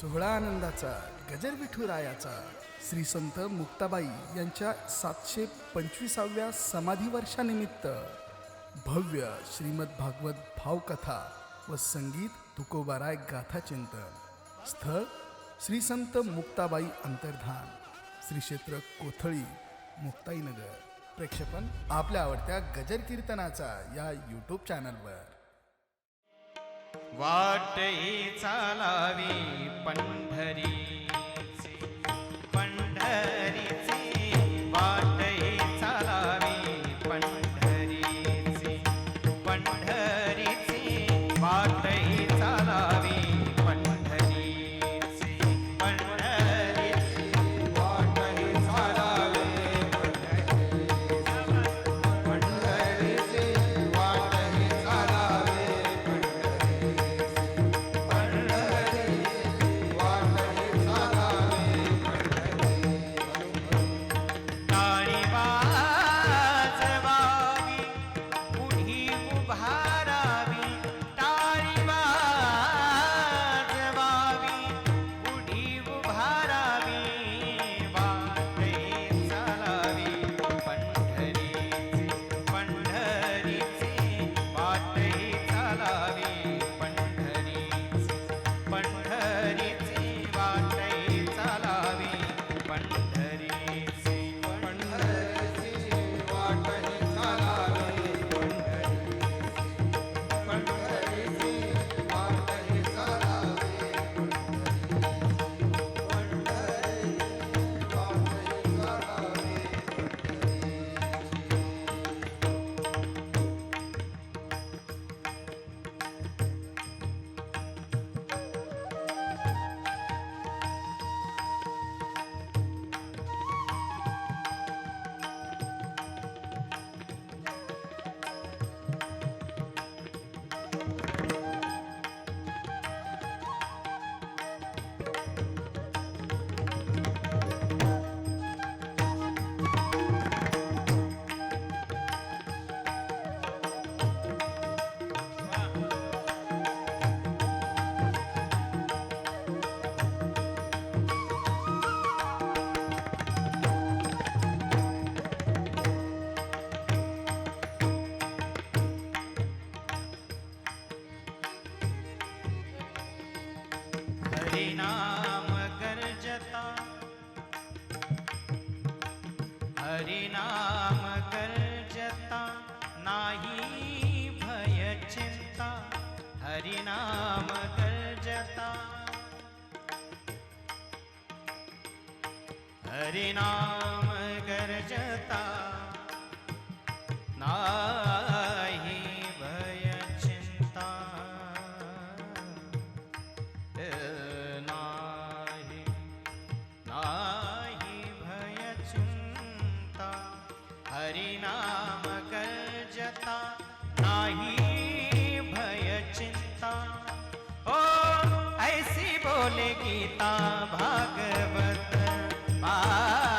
सोहळा आनंदाचा गजर विठुरायाचा श्री संत मुक्ताबाई यांच्या सातशे पंचवीसाव्या समाधी वर्षानिमित्त भव्य श्रीमद भागवत भावकथा व संगीत तुकोबाराय गाथा चिंतन. स्थळ श्री संत मुक्ताबाई अंतर्धान श्री क्षेत्र कोथळी मुक्ताईनगर. प्रेक्षेपण आपल्या आवडत्या गजर कीर्तनाचा या यूट्यूब चॅनलवर वाटही चालावी पंढरी हरिनाम गर्जता नाही भय चिंता। नाही नाही भय चिंता। हरिनाम गर्जता नाही भय चिंता। ओ ऐसी बोले गीता भागवत। 啊。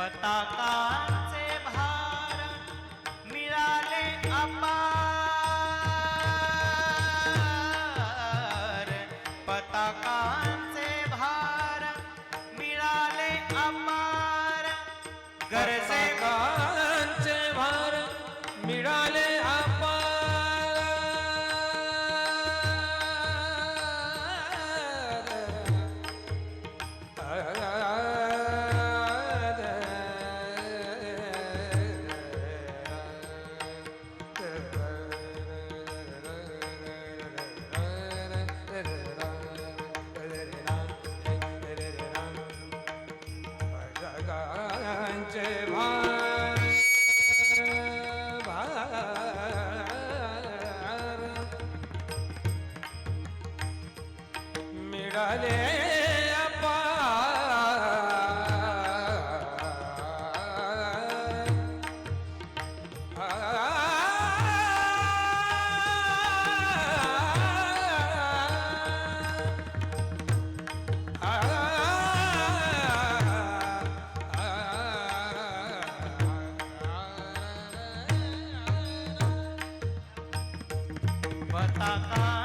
पताका ಬಿಡಲೇ ಅಪ್ಪ बताता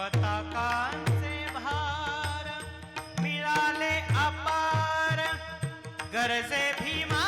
पताकांचे भार मिळाले अपार. गरजे Bhima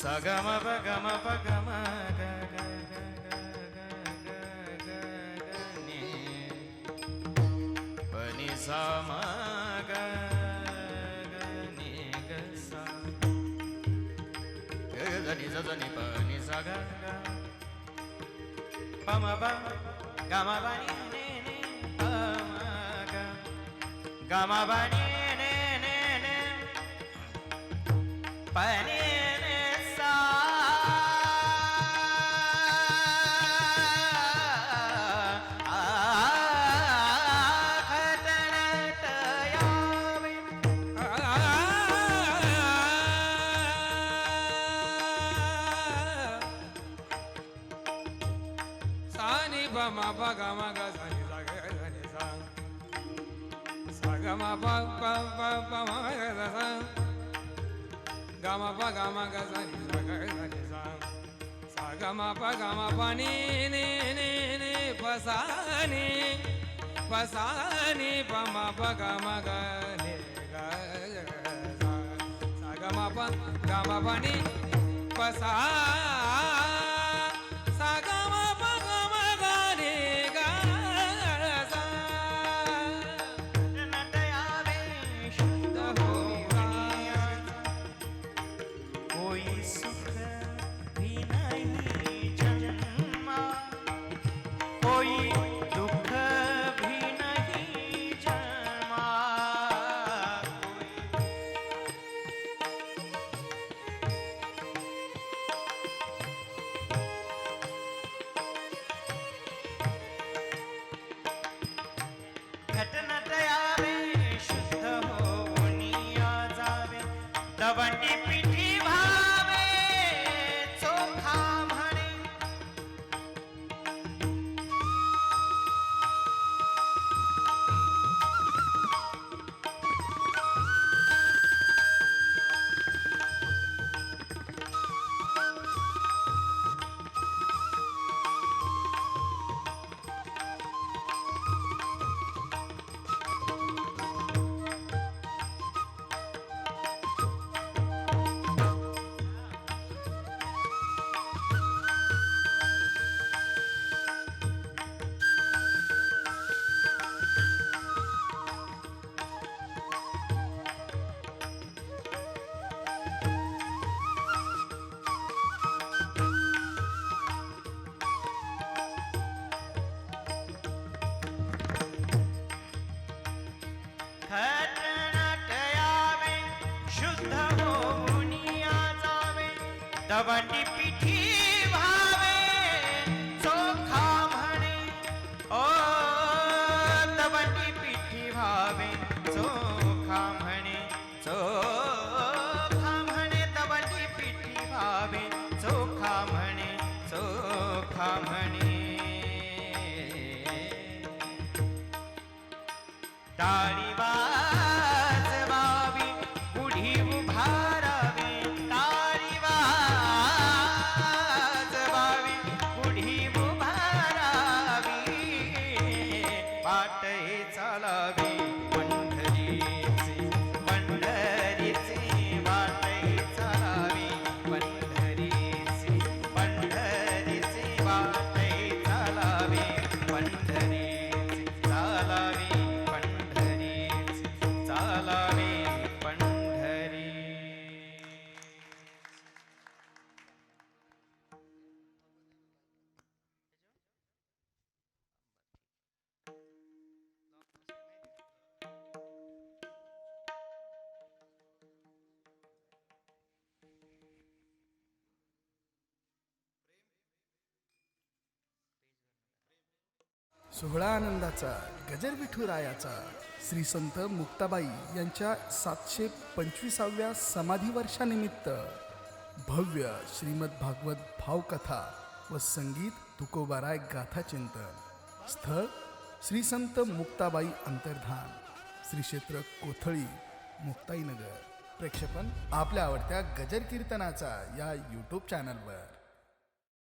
sagama pagama pagama ga ga ga ga ga ga ni pani sama ga ga ni ga sa ga ga ni sa ni pani ga pama ba gama ba ni ne ne pama ga gama ba ne ne ne pani గమ ప ప ప ప మ గ గ స గమ ప గమ గ స ని స గ గ ని స స గమ ప గమ ప ని ని ని ని ప స ని ప స ని ప మ ప గ మ గ ని గ స గమ ప గమ ప ని ప స வாட்டி பின் सोहळा आनंदाचा गजर विठुरायाचा श्री संत मुक्ताबाई यांच्या सातशे पंचवीसाव्या समाधी वर्षानिमित्त भव्य श्रीमद भागवत भावकथा व संगीत तुकोबाराय गाथा चिंतन. स्थळ श्री संत मुक्ताबाई अंतर्धान श्री क्षेत्र कोथळी मुक्ताईनगर. प्रेक्षेपण आपल्या आवडत्या गजर कीर्तनाचा या यूट्यूब चॅनलवर